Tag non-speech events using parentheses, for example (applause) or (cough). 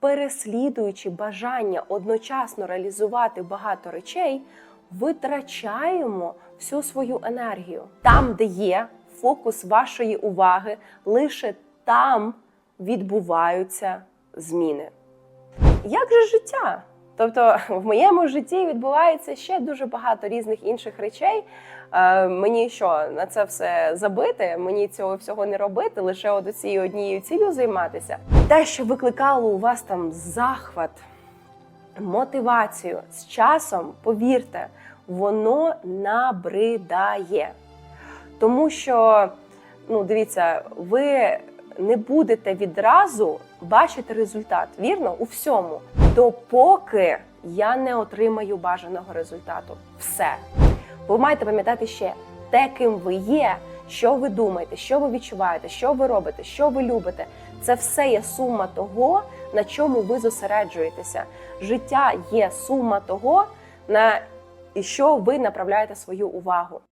переслідуючи бажання одночасно реалізувати багато речей, витрачаємо всю свою енергію. Там, де є фокус вашої уваги, лише там відбуваються зміни. Як же життя? Тобто (laughs) в моєму житті відбувається ще дуже багато різних інших речей. Е, мені що на це все забити? Мені цього всього не робити, лише от цією однією цілею займатися. Те, що викликало у вас там захват, мотивацію з часом, повірте, воно набридає. Тому що, ну, дивіться, ви не будете відразу бачити результат, вірно, у всьому, допоки я не отримаю бажаного результату. Все. Ви маєте пам'ятати ще те, ким ви є, що ви думаєте, що ви відчуваєте, що ви робите, що ви любите. Це все є сума того, на чому ви зосереджуєтеся. Життя є сума того, на що ви направляєте свою увагу.